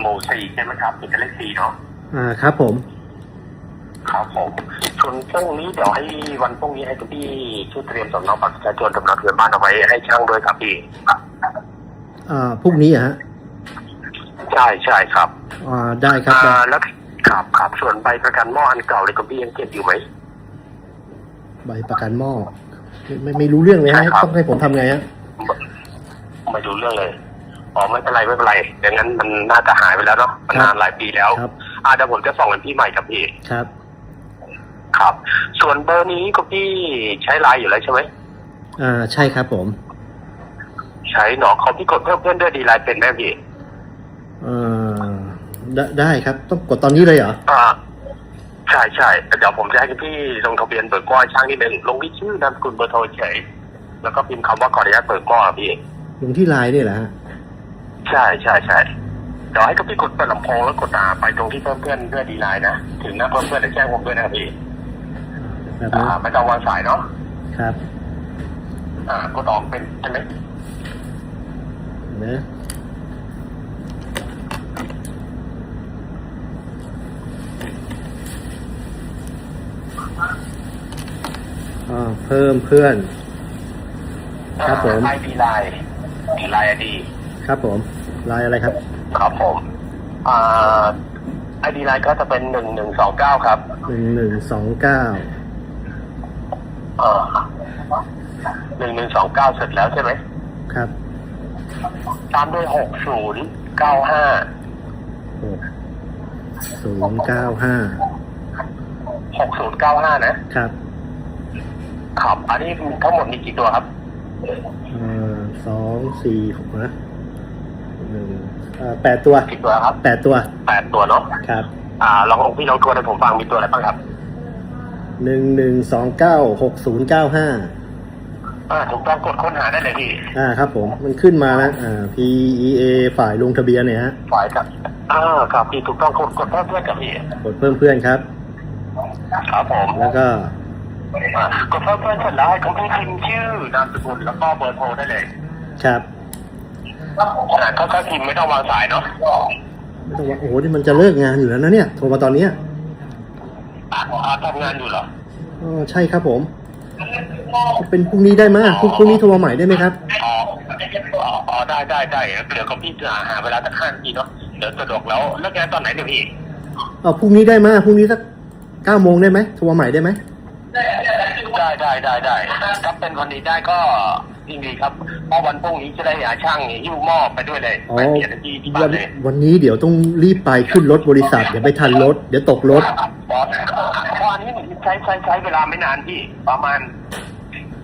หมู่สี่ใช่ไหมครับเป็นเลขสี่เนาะอ่าครับผม ครับผมส่วนพรุ่งนี้เดี๋ยวให้วันพรุ่งนี้ให้คุณพี่ช่วยเตรียมสำเนาบัตรประชาชนสำเนาทะเบียนบ้านเอาไว้ให้ช่างด้วยครับพี่อ่าพรุ่งนี้อะฮะใช่ใช่ครับอ่าได้ครับอ่าได้แล้วครับครับส่วนใบประกันหม้ออันเก่าเลยคุณพี่ยังเก็บอยู่ไหม ใบประกันหม้อไม่ไม่ไม่รู้เรื่องเลยใช่ฮะครับ ต้องให้ผมทำไงฮะ ไม่รู้เรื่องเลย อ๋อไม่เป็นไรไม่เป็นไรอย่างนั้นมันน่าจะหายไปแล้วเนาะมันนานหลายปีแล้วครับอ่าเดี๋ยวผมจะส่งเป็นพี่ใหม่ครับพี่ครับ ครับ ส่วนเบอร์นี้คุณพี่ใช้ไลน์อยู่แล้วใช่ไหมอ่าใช่ครับผมใช้หนอเขาพี่กดเพิ่มเพื่อนด้วยดีไลน์เป็นไหมพี่อ่าได้ได้ครับ ต้องกดตอนนี้เลยเหรออ่าใช่ใช่แต่เดี๋ยวผมจะให้คุณพี่ลงทะเบียนเปิดกล้องให้ช่างนิดนึงลงที่ชื่อนามสกุลเบอร์โทรเฉยแล้วก็พิมพ์คำว่าขออนุญาตเปิดกล้องครับพี่ลงที่ไลน์นี่แหละฮะ ใช่ใช่ใช่เดี๋ยวให้คุณพี่กดเปิดลำโพงแล้วกดตามไปตรงที่เพิ่มเพื่อนด้วยดีไลน์นะ ถึงหน้าเพิ่มเพื่อนจะแจ้งผมด้วยนะครับพี่แบบอ่านี้ไม่ต้องวางสายเนาะครับอ่ากดออกเป็นใช่ไหมนะอ่าเพิ่มเพื่อน ครับผม ไอดีไลน์ดีไลน์ไอดีครับผม ไลน์อะไรครับ ครับผมอ่าไอดีไลน์ก็จะเป็นหนึ่งหนึ่งสองเก้าครับหนึ่งหนึ่งสองเก้าอ่าหนึ่งหนึ่งสองเก้าเสร็จแล้วใช่ไหมครับ ตามด้วยหกศูนย์เก้าห้าหกศูนย์เก้าห้าหกศูนย์เก้าห้านะครับ ครับ อันนี้ทั้งหมดมีกี่ตัวครับอ่าสองสี่หกนะ หนึ่งอ่าแปดตัวกี่ตัวครับแปดตัวแปดตัวเนาะครับอ่าลององพี่ลองทวนให้ผมฟังมีตัวอะไรบ้างครับหนึ่งหนึ่งสองเก้าหกศูนย์เก้าห้าอ่าถูกต้องกดค้นหาได้เลยพี่อ่าครับผมมันขึ้นมานะอ่า P E A ฝ่ายลงทะเบียนเนี่ยฮะฝ่ายครับอ่าครับพี่ถูกต้องกดกดเพิ่มเพื่อนกับพี่กดเพิ่มเพื่อนครับ ครับผมแล้วก็อ่ากดเพิ่มเพื่อนเสร็จแล้วให้คุณพี่พิมพ์ชื่อนามสกุลแล้วก็เบอร์โทรได้เลย ครับ อ่าก็ก็พิมพ์ไม่ต้องวางสายเนาะไม่ต้องว่าโอ้โหนี่มันจะเลิกงานอยู่แล้วนะเนี่ย โทรมาตอนเนี้ยอ่าอ่าทำงานอยู่เหรออ๋อใช่ครับผม เป็นพรุ่งนี้ได้ไหมพรุ่งพรุ่งนี้โทรมาใหม่ได้ไหมครับ อ๋ออ๋ออ๋อได้ได้ได้เดี๋ยวก็พี่จะหาเวลาสักห้านาทีเนาะเดี๋ยวสะดวกแล้วเลิกงานตอนไหนเดี๋ยวพี่เอาพรุ่งนี้ได้ไหมพรุ่งนี้สักเก้าโมงได้ไหมโทรมาใหม่ได้ไหมได้ได้ได้ได้ถ้าเป็นวันนี้ได้ก็ ยิ่งดีครับเพราะวันพรุ่งนี้จะได้หาช่างหิ้วหม้อไปด้วยเลยอ๋อไปเปลี่ยนที่ที่บ้าวันนเลยวันนี้เดี๋ยวต้องรีบไปขึ้นรถบริษัทเดี๋ยวไม่ทันรถ เดี๋ยวตกรถบอสเพราะอันนี้ใช้ใช้ใช้เวลาไม่นานพี่ ประมาณ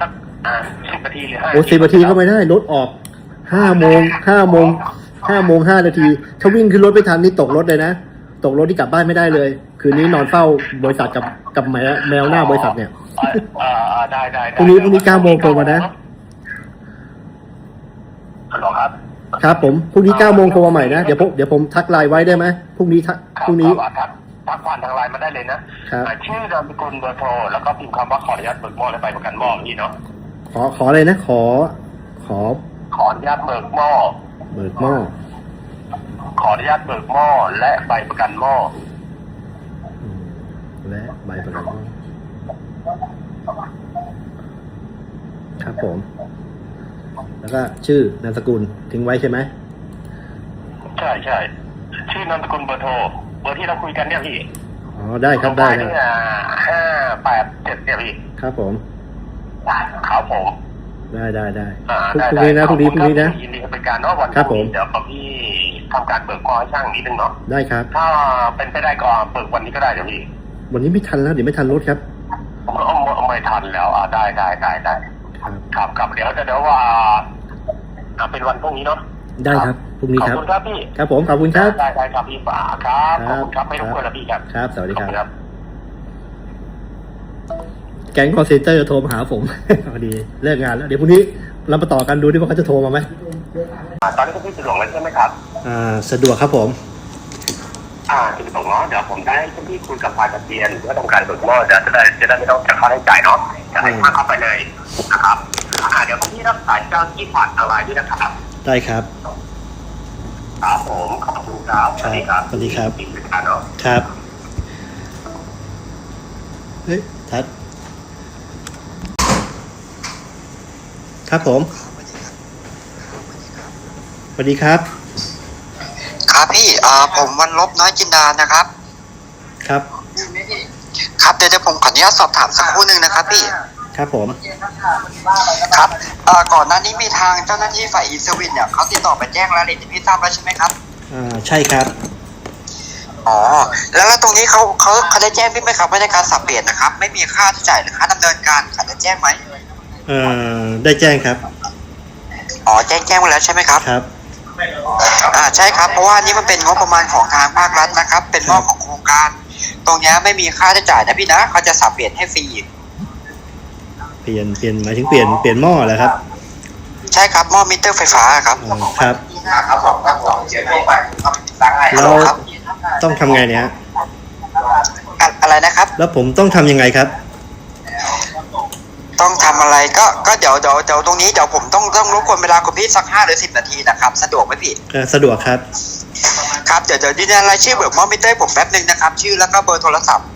สักอ่าสิบนาทีหรือห้าโอ้สิบนาทีก็ไม่ได้รถออกห้าโมงห้าโมงห้าโมงห้านาที ถ้าวิ่งขึ้นรถไม่ทันนี่ตกรถเลยนะ ตกรถที่กลับบ้านไม่ได้เลย คืนนี้นอนเฝ้าบริษัทกับกับแมวแมวหน้าบริษัทเนี่ยอ่าอ่าอ่าได้ได้ได้พรุ่งนี้พรุ่งนี้เก้าโมงตรงมานะ ฮัลโหลครับครับผมพรุ่งนี้เก้าโมงโทรมาใหม่นะเดี๋ยวผมเดี๋ยวผมทักไลน์ไว้ได้ไหมพรุ่งนี้ทักพรุ่งนี้ครับทักทักผ่านทางไลน์มาได้เลยนะครับอ่าชื่อนามสกุลเบอร์โทรแล้วก็พิมพ์คำว่าขออนุญาตเบิกหม้อและใบประกันหม้อนี่เนาะขอขออะไรนะ ขอ ขอ ขออนุญาตเบิกหม้อเบิกหม้อขออนุญาตเบิกหม้อและใบประกันหม้ออืมและใบประกันหม้อครับผม แล้วก็ชื่อนามสกุลทิ้งไว้ใช่ไหมใช่ใช่ชื่อนามสกุลเบอร์โทรเบอร์ที่เราคุยกันเนี่ยพี่อ๋อได้ครับได้ลงคท้ายรับเนี่ยห้าแปดเจ็ดเนี่ยพี่ครับผมครับผมได้ได้ได้อ่าพรุ่งได้พรุ่งนี้นะได้พรุ่งนี้พรุ่งนี้นะยินดีเป็นการเนาะวันครับผมเดี๋ยวกับพี่ทำการเบิกหม้อให้ช่างนิดนึงเนาะได้ครับ ถ้าเป็นไปได้ก็เบิกวันนี้ก็ได้เดี๋ยวพี่วันนี้ไม่ทันแล้วเดี๋ยวไม่ทันรถครับผมเอาไม่ทันแล้วอ่าได้ได้ได้ได้ ครับครับครับเดี๋ยวจะเดี๋ยวว่าอ่าเป็นวันพรุ่งนี้เนาะได้ครับพรุ่งนี้ขอบครับคุณครับพี่ครับผมขอบคุณครับได้ได้ครับพี่ป๋าครับขอบคุณครับครับไม่รบกวนแล้วพี่ครับครับ สวัสดีขอบครับคุณครับ แก๊งคอร์เซนเตอร์โทรมาหาผมพอดีเลิกงานแล้วเดี๋ยวพรุ่งนี้เรามาต่อกันดูดิว่าเขาจะโทรมาไหมอ่าตอนนี้คุณพี่สะดวกแล้วใช่ไหมครับอ่าสะดวกครับผมอ่าสะดวกเนาะเดี๋ยวผมได้ให้คุณพี่คุยกับฝ่ายจัดเรียนเพื่อทำการเบิกหม้อเดี๋ยวจะได้จะได้ไม่ต้องจ่ายค่าใช้จ่ายเนาะ จะให้ค่าเข้าไปเลยนะครับอ่าเดี๋ยวคุณพี่รับสายเจ้าที่ผ่านทางไลน์ด้วยนะครับได้ครับครับผมขอบคุณคครับสวัสดีครับสวัสดีครับอีกหนึ่งท่านเนาะครับเฮ้ยทัดครับผมสวัสดีครับ ครับพี่เอ่อผมวันลบน้อยจินดานะครับ ครับครับ เดี๋ยวเดี๋ยวผมขออนุญาตสอบถามสักครู่หนึ่งนะครับพี่ ครับผม ครับเอ่อก่อนหน้านี้มีทางเจ้าหน้าที่ฝ่ายอีสวินเนี่ยเขาติดต่อไปแจ้งรายละเอียดให้พี่ทราบแล้วใช่ไหมครับ อ่า ใช่ครับ อ๋อ แล้วแล้วตรงนี้เขาเขาเขาได้แจ้งพี่ไหมครับว่าในการสับเปลี่ยนนะครับ ไม่มีค่าใช้จ่ายหรือค่าดำเนินการเขาได้แจ้งไหมเอ่อ ได้แจ้งครับ อ๋อ แจ้งแจ้งมาแล้วใช่ไหมครับ ครับ อ่าใช่ครับเพราะว่าอันนี้มันเป็นงบประมาณของทางภาครัฐนะครับ เป็นงบของโครงการ ตรงเนี้ยไม่มีค่าใช้จ่ายนะพี่นะเขาจะสับเปลี่ยนให้ฟรีเปลี่ยนเปลี่ยนหมายถึงเปลี่ยนเปลี่ยนหม้อเหรอครับ ใช่ครับหม้อมิเตอร์ไฟฟ้าครับอ๋อครับครับสองครับสองเชียร์เข้าไปครับสร้างให้แล้วครับต้องทำไงเนี่ยฮะอะอะไรนะครับ แล้วผมต้องทำยังไงครับ ต้องทำอะไรก็ก็เดี๋ยวเดี๋ยวเดี๋ยวตรงนี้เดี๋ยวผมต้องต้องรบกวนเวลาคุณพี่สักห้าหรือสิบนาทีนะครับสะดวกไหมพี่เอ่อสะดวกครับ ครับเดี๋ยวเดี๋ยวยืนยันรายชื่อเบิกมอมิเตอร์ผมแป๊บหนึ่งนะครับ ชื่อแล้วก็เบอร์โทรศัพท์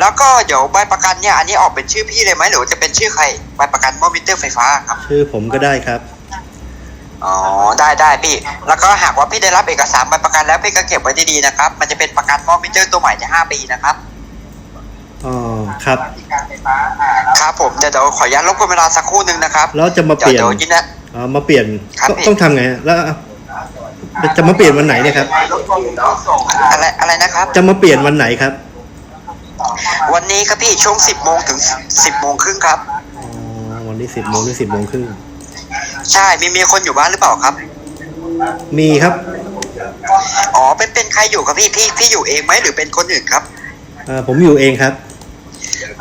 แล้วก็เดี๋ยวใบประกันเนี่ยอันนี้ออกเป็นชื่อพี่เลยไหมหรือว่าจะเป็นชื่อใครใบประกันมอมิเตอร์ไฟฟ้าครับ ชื่อผมก็ได้ครับอ๋อได้ได้พี่ แล้วก็หากว่าพี่ได้รับเอกสารใบประกันแล้วพี่ก็เก็บไว้ดีๆนะครับ มันจะเป็นประกันมอมิเตอร์ตัวใหม่จะห้าปีนะครับ อ๋อครับ ครับผมเดี๋ยวเดี๋ยวขออนุญาตรบกวนเวลาสักครู่หนึ่งนะครับ แล้วจะมาเปเดี๋ยวลี่ยนเดี๋ยวยืนยันอ๋อมาเปลี่ยนครับต้องพี่ต้องทำไงฮะแล้วจะมาเปลี่ยนวันไหนเนี่ยครับอะไรอะไรนะครับ จะมาเปลี่ยนวันไหนครับ วันนี้ครับพี่ช่วงสิบโมงถึงสิบโมงครึ่งครับอ๋อวันนี้สิบโมงถึงสิบโมงครึ่งใช่มีมีคนอยู่บ้านหรือเปล่าครับ มีครับอ๋อเป็นเป็นใครอยู่ครับพี่พี่พี่อยู่เองไหมหรือเป็นคนอื่นครับเอ่อผมอยู่เองครับ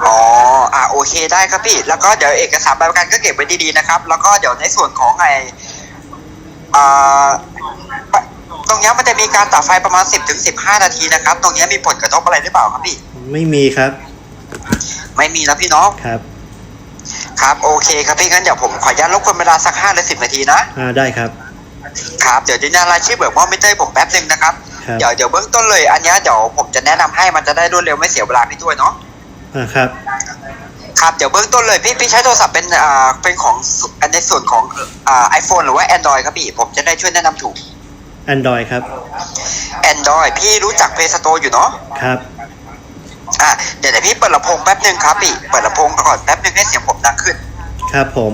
อ๋ออ่าโอเคได้ครับพี่ แล้วก็เดี๋ยวเอกสารใบประกันก็เก็บไว้ดีๆนะครับ แล้วก็เดี๋ยวในส่วนของไออ่าตรงเนี้ยมันจะมีการตัดไฟประมาณ 10ถึง15 นาทีนะครับ ตรงเนี้ยมีผลกระทบอะไรหรือเปล่าครับพี่ ไม่มีครับ ไม่มีนะพี่น้อง ครับ ครับ โอเคครับพี่งั้นเดี๋ยวผมขออนุญาตรบกวนเวลาสัก5หรือ10 นาทีนะ อ่า ได้ครับ ครับ เดี๋ยวยืนยันรายชื่อเบิกมอมิเตอร์ผมแป๊บหนึ่งนะครับ ครับ เดี๋ยวเดี๋ยวเบื้องต้นเลย อันเนี้ยเดี๋ยวผมจะแนะนำให้มันจะได้รวดเร็วไม่เสียเวลาพี่ด้วยเนาะ อ่าครับ ครับเดี๋ยวเบื้องต้นเลยพี่พี่ใช้โทรศัพท์เป็นอ่าเป็นของอันในส่วนของอ่าไอโฟนหรือว่า Android ครับพี่ ผมจะได้ช่วยแนะนำถูก Android ครับ Android พี่รู้จัก Play Store อยู่เนาะครับอะเดี๋ยวเดี๋ยวพี่เปิดลำโพงแป๊บหนึ่งครับพี่เปิดลำโพงก่อนแป๊บหนึ่งให้เสียงผมดังขึ้น ครับผม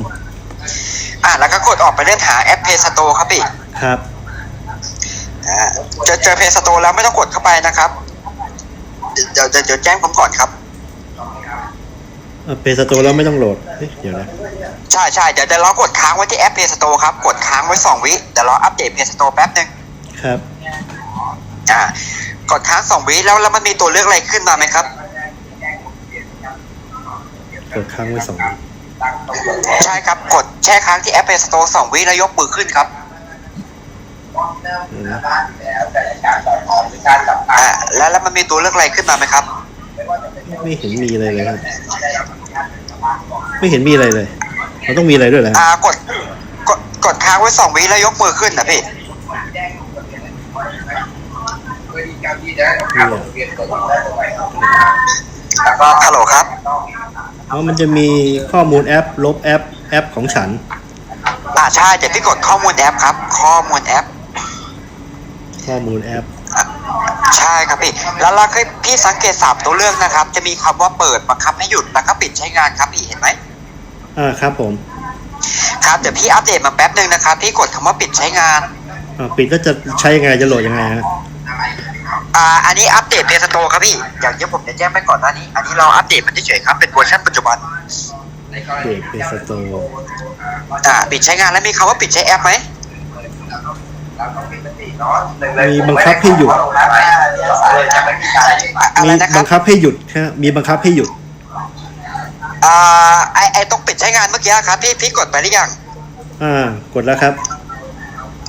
อะแล้วก็กดออกไปเล่นหาแอป Play Store ครับพี่ครับอ่าเจอเจอ Play Store แล้วไม่ต้องกดเข้าไปนะครับ เดี๋ยวเดี๋ยวเดี๋ยวแจ้งผมก่อนครับ เพย์สโตร์แล้วไม่ต้องโหลดเฮ้ยเดี๋ยวนะ ใช่ใช่เดี๋ยวเดี๋ยวเรากดค้างไว้ที่แอป Play Store ครับ กดค้างไว้2วิเดี๋ยวเราอัปเดต Play Store แป๊บหนึ่งครับ อ่ากดค้าง2วิแล้วแล้วมันมีตัวเลือกอะไรขึ้นมาไหมครับ กดค้างไว้สองใช่ครับ กดแช่ค้างที่แอป Play Store 2วิแล้วยกมือขึ้นครับเดี๋ยวนะอ่าแล้วแล้วมันมีตัวเลือกอะไรขึ้นมาไหมครับ ไม่เห็นมีอะไรเลยครับ ไม่เห็นมีอะไรเลย มันต้องมีอะไรด้วยเหรออ่ากดกดกดค้างไว้2วิแล้วยกมือขึ้นนะพี่ฮัลโหลครับอ๋อมันจะมีข้อมูลแอป ลบแอป แอปของฉัน อ่าใช่เดี๋ยวพี่กดข้อมูลแอปครับ ข้อมูลแอป ข้อมูลแอป ใช่ครับพี่ แล้วเราเคยพี่สังเกตสามตัวเลือกนะครับ จะมีคำว่าเปิดบังคับให้หยุดแล้วก็ปิดใช้งานครับพี่เห็นไหมอ่าครับผม ครับเดี๋ยวพี่อัปเดตมาแป๊บหนึ่งนะครับพี่กดคำว่าปิดใช้งานอ่าปิดแล้วจะใช้ยังไงจะโหลดยังไงฮะอ่าอันนี้อัปเดตเพจสโตครับพี่อย่างที่ผมจะแจ้งไปก่อนหน้านี้ อันนี้เราอัปเดตมันเฉยๆครับเป็นเวอร์ชันปัจจุบันเปิดเพย์สโตร์อ่าปิดใช้งานแล้วมีคำว่าปิดใช้แอปไหม มีบังคับให้หยุดอะไรมีนะครับับงคับให้หยุดฮะมีบังคับให้หยุดอ่าไอไอตรงปิดใช้งานเมื่อกี้ครับ พี่พี่กดไปหรือยังอ่ากดแล้วครับ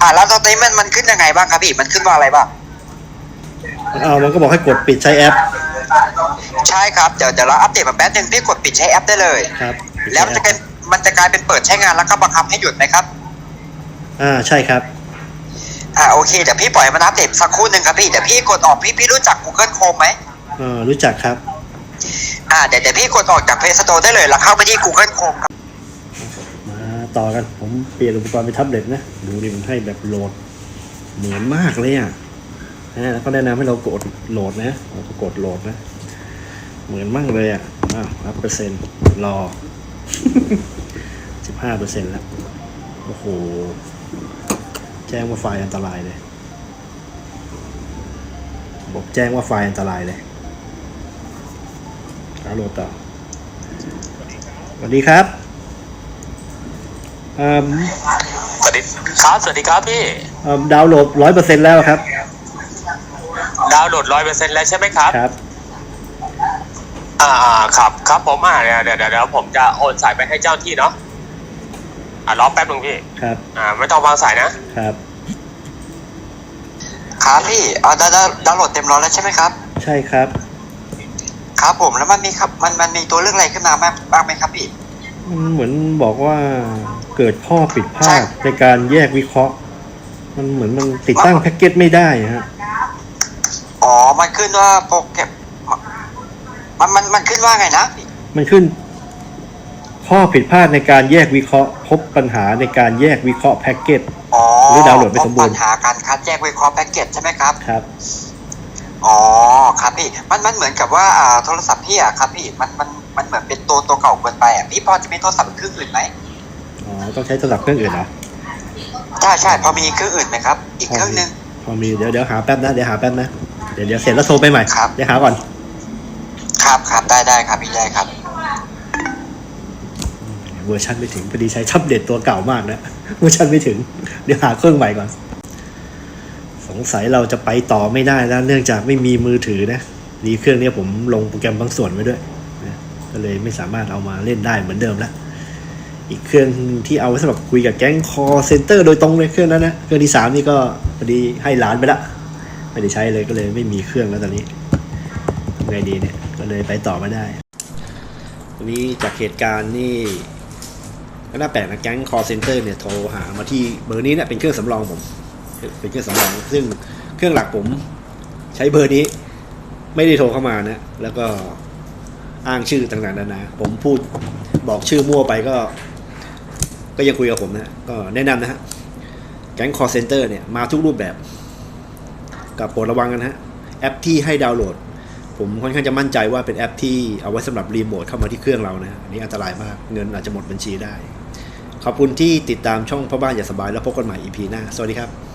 อ่าแล้วตอนนี้มันมันขึ้นยังไงบ้างครับพี่มันขึ้นว่าอะไรบ้างอ่ามันก็บอกให้กดปิดใช้แอป ใช่ครับเดี๋ยวเดี๋ยวเราอัปเดตมาแป๊บหนึงพี่กดปิดใช้แอปได้เลยครับปิดแล้วใช้มันแอจะปเป็นมันจะกลายเป็นเปิดใช้งานแล้วก็บังคับให้หยุดไหมครับ อ่าใช่ครับ อ่าโอเคเดี๋ยวพี่ปล่อยมันอัปเดตสักครู่หนึ่งครับพี่เดี๋ยวพี่กดออกพี่พี่รู้จัก Google Chrome ไหมเออรู้จักครับ อ่าเดี๋ยวเดี๋ยวพี่กดออกจาก Play Store ได้เลยแล้วเข้าไปที่ Google Chrome ครับมาต่อกันผมเปลี่ยนอุปกรณ์เป็นแท็บเล็ตนะดูดิมันให้แบบโหลด เหมือนมากเลยอะนะแล้วก็แนะนำให้เรากดโหลดนะเราก็กดโหลดนะ เหมือนมากเลยอะอ้าวรับเปอร์เซ็นต์รอสิบห้าเปอร์เซ็นต์แล้วโอ้โห แจ้งว่าไฟล์อันตรายเลยบอกแจ้งว่าไฟล์อันตรายเลยเอาโหลดต่อสวัสดีครับเอ่อสวัสดีครับสวัสดีครับพี่เอ่อดาวน์โหลดร้อยเปอร์เซ็นต์แล้วครับ ดาวน์โหลดร้อยเปอร์เซ็นต์แล้วใช่ไหมครับ ครับ อ่าครับครับผมอ่าเดี๋ยวเดี๋ยวเดี๋ยวผมจะโอนสายไปให้เจ้าที่เนาะ อ่ารอแป๊บนึงพี่ ครับ อ่า ไม่ต้องวางสายนะ ครับ ครับพี่อ่าดาวดาวดาวน์โหลดเต็มร้อยแล้วใช่ไหมครับ ใช่ครับ ครับผมแล้วมันมีครับมันมันมีตัวเรื่องอะไรขึ้นมาบ้างบ้างไหมครับพี่ มันเหมือนบอกว่าเกิดข้อผิดพลาใช่ดในการแยกวิเคราะห์ มันเหมือนมันติดตั้งแพ็กเกจไม่ได้ฮะ อ๋อ มันขึ้นว่าโปรแกรมมันมันมันขึ้นว่าไงนะ มันขึ้น ข้อผิดพลาดในการแยกวิเคราะห์ พบปัญหาในการแยกวิเคราะห์แพ็กเกจ อ๋อหรือดาวน์โหลดไม่สมบูรณ์ ปัญหาการคัดแยกวิเคราะห์แพ็กเกจใช่ไหมครับ ครับ อ๋อครับพี่มันมันเหมือนกับว่าอ่าโทรศัพท์พี่อะครับพี่มันมันมันเหมือนเป็นตัวตัวเก่าเกินไปอะพี่พอจะมีโทรศัพท์เครื่องอื่นไหมอ๋อ ต้องใช้โทรศัพท์เครื่องอื่นเหรอใช่ใช่พอมีเครื่องอื่นไหมครับ อีกเครื่องหนึง พอมีเดี๋ยวเดี๋ยวหาแป๊บนะ เดี๋ยวหาแป๊บนะ เดี๋ยวเดี๋ยวเสร็จแล้วโทรไปใหม่ ครับ เดี๋ยวหาก่อน ครับครับได้ได้ครับพี่ได้ครับ เวอร์ชันไม่ถึงพอดีใช้ท็บเล็ตตัวเก่ามากนะเวอร์ชันไม่ถึง เดี๋ยวหาเครื่องใหม่ก่อน สงสัยเราจะไปต่อไม่ได้แล้ว เนื่องจากไม่มีมือถือนะดีเครื่องนี้ผมลงโปรแกรมบางส่วนไว้ด้วยนะก็เลยไม่สามารถเอามาเล่นได้เหมือนเดิมแล้วอีกเครื่องที่เอาไว้สำหรับคุยกับแก๊งคอเซ็นเตอร์โดยตรงเลยเครื่องนั้นนะเครื่องที่สามนี่ก็พอดีให้หลานไปละไม่ได้ใช้เลยก็เลยไม่มีเครื่องแล้วตอนนี้ทำไงดีเนี่ยก็เลยไปต่อไม่ได้วันนี้จากเหตุการณ์นี่ ก็น่าแปลกนะแก๊ง call center เนี่ยโทรหามาที่เบอร์นี้เนี่ยเป็นเครื่องสำรองผม เป็นเครื่องสำรอง ซึ่งเครื่องหลักผมใช้เบอร์นี้ ไม่ได้โทรเข้ามานะ แล้วก็อ้างชื่อต่างๆนานาผมพูดบอกชื่อมั่วไปก็ ก็ยังคุยกับผมนะก็แนะนำนะฮะแก๊ง call center เนี่ยมาทุกรูปแบบ กับโปรดระวังกันนะฮะแอปที่ให้ดาวน์โหลด ผมค่อนข้างจะมั่นใจว่าเป็นแอปที่เอาไว้สำหรับรีโมทเข้ามาที่เครื่องเรานะอันนี้อันตรายมากเงินอาจจะหมดบัญชีได้ ขอบคุณที่ติดตามช่องพ่อบ้านอย่าสบายแล้วพบกันใหม่ EP หน้า สวัสดีครับ